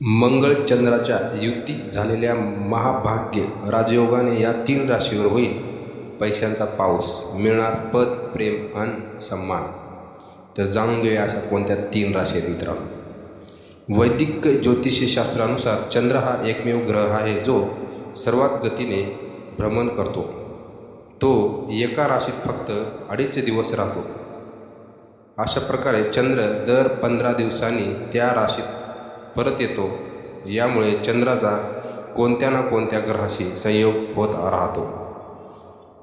मंगळ चंद्राच्या युती झालेल्या महाभाग्य राजयोगाने या तीन राशीवर होईल. पैशांचा पाऊस मिळणार पद प्रेम आणि सन्मान. तर जाणून घेऊया अशा कोणत्या तीन राशी आहेत मित्रांनो. वैदिक ज्योतिषशास्त्रानुसार चंद्र हा एकमेव ग्रह आहे जो सर्वात गतीने भ्रमण करतो. तो एका राशीत फक्त अडीच दिवस राहतो. अशा प्रकारे चंद्र दर पंधरा दिवसांनी त्या राशीत परत येतो. यामुळे चंद्राचा कोणत्या ना कोणत्या ग्रहाशी संयोग होत राहतो.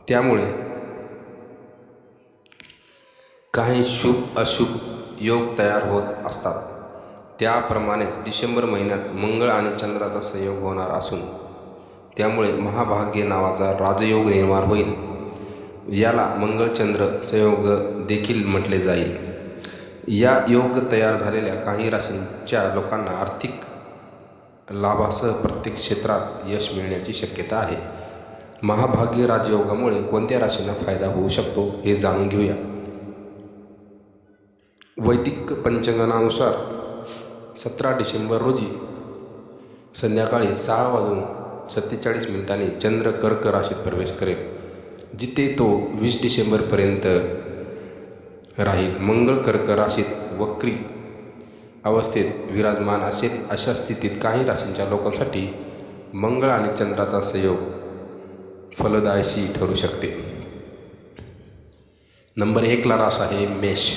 त्यामुळे काही शुभ अशुभ योग तयार होत असतात. त्याप्रमाणे डिसेंबर महिन्यात मंगळ आणि चंद्राचा संयोग होणार असून त्यामुळे महाभाग्य नावाचा राजयोग निर्माण होईल. याला मंगळचंद्र संयोग देखील म्हटले जाईल. या योग तयार झालेल्या काही राशींच्या लोकांना आर्थिक लाभासह प्रत्येक क्षेत्रात यश मिळण्याची शक्यता आहे. महाभाग्य राजयोगामुळे कोणत्या राशींना फायदा होऊ शकतो हे जाणून घेऊया. वैदिक पंचांगणानुसार सतरा डिसेंबर रोजी संध्याकाळी सहा वाजून सत्तेचाळीस मिनिटांनी चंद्र कर्क राशीत प्रवेश करेल जिथे तो वीस डिसेंबरपर्यंत राहील. मंगळ कर्क राशीत वक्री अवस्थेत विराजमान असेल अशा स्थितीत काही राशींच्या लोकांसाठी मंगळ आणि चंद्राचा संयोग फलदायसी ठरू शकते. नंबर एकला रास आहे मेष.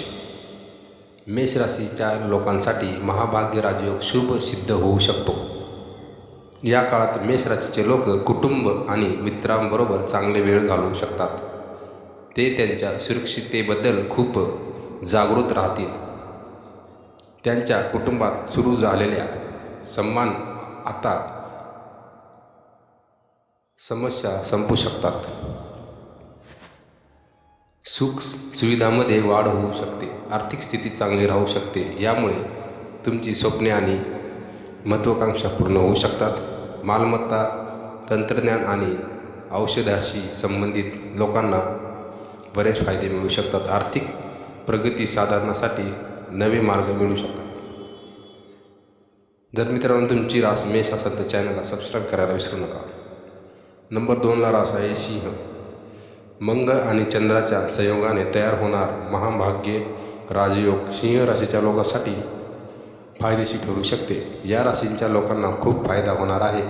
मेष राशीच्या लोकांसाठी महाभाग्य राजयोग शुभ सिद्ध होऊ शकतो. या काळात मेष राशीचे लोक कुटुंब आणि मित्रांबरोबर चांगले वेळ घालवू शकतात. ते त्यांच्या सुरक्षिततेबद्दल खूप जागृत राहतील. त्यांच्या कुटुंबात सुरू झालेल्या सन्मान आता समस्या संपू शकतात. सुख सुविधामध्ये वाढ होऊ शकते. आर्थिक स्थिती चांगली राहू शकते. यामुळे तुमची स्वप्ने आणि महत्त्वाकांक्षा पूर्ण होऊ शकतात. मालमत्ता तंत्रज्ञान आणि औषधाशी संबंधित लोकांना बरेच फायदे मिळू शकतात. आर्थिक प्रगती साधण्यासाठी नवे मार्ग मिळू शकतात. जर मित्रांनो तुमची रास मेष असेल तर चॅनलला सबस्क्राईब करायला विसरू नका. नंबर दोनला रास आहे सिंह. मंगळ आणि चंद्राच्या संयोगाने तयार होणार महाभाग्य राजयोग सिंह राशीच्या लोकांसाठी फायदेशीर ठरू शकते. या राशींच्या लोकांना खूप फायदा होणार आहे.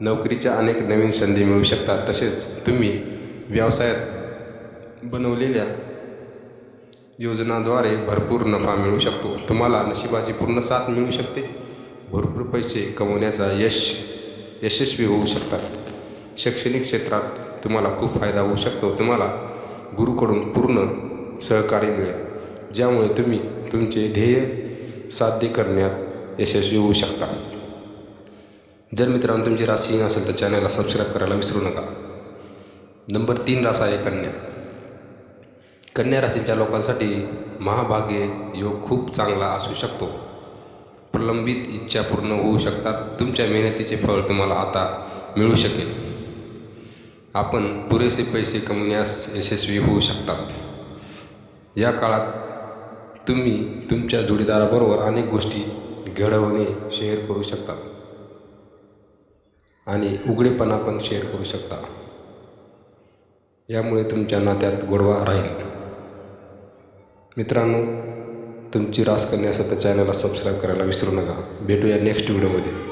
नोकरीच्या अनेक नवीन संधी मिळू शकतात. तसेच तुम्ही व्यवसायात बनवलेल्या योजनाद्वारे भरपूर नफा मिळू शकतो. तुम्हाला नशिबाची पूर्ण साथ मिळू शकते. भरपूर पैसे कमवण्याचा यश यशस्वी होऊ शकतात. शैक्षणिक क्षेत्रात तुम्हाला खूप फायदा होऊ शकतो. तुम्हाला गुरुकडून पूर्ण सहकार्य मिळेल. ज्यामुळे तुम्ही तुमचे ध्येय साध्य करण्यात यशस्वी होऊ शकता. जर मित्रांनो तुमची राशी असेल तर चॅनलला सबस्क्राईब करायला विसरू नका. नंबर तीन रास आहे कन्या. कन्या राशीच्या लोकांसाठी महाभाग्य योग खूप चांगला असू शकतो. प्रलंबित इच्छा पूर्ण होऊ शकतात. तुमच्या मेहनतीचे फळ तुम्हाला आता मिळू शकेल. आपण पुरेसे पैसे कमवण्यास यशस्वी होऊ शकतात. या काळात तुम्ही तुमच्या जोडीदाराबरोबर अनेक गोष्टी घडवणे शेअर करू शकता. आणि उघडेपणा पण शेअर करू शकता. यामुळे तुमच्या नात्यात गोडवा राहील. मित्रांनो तुमची रास त्या चॅनलला सबस्क्राईब करायला विसरू नका. भेटूया नेक्स्ट व्हिडिओमध्ये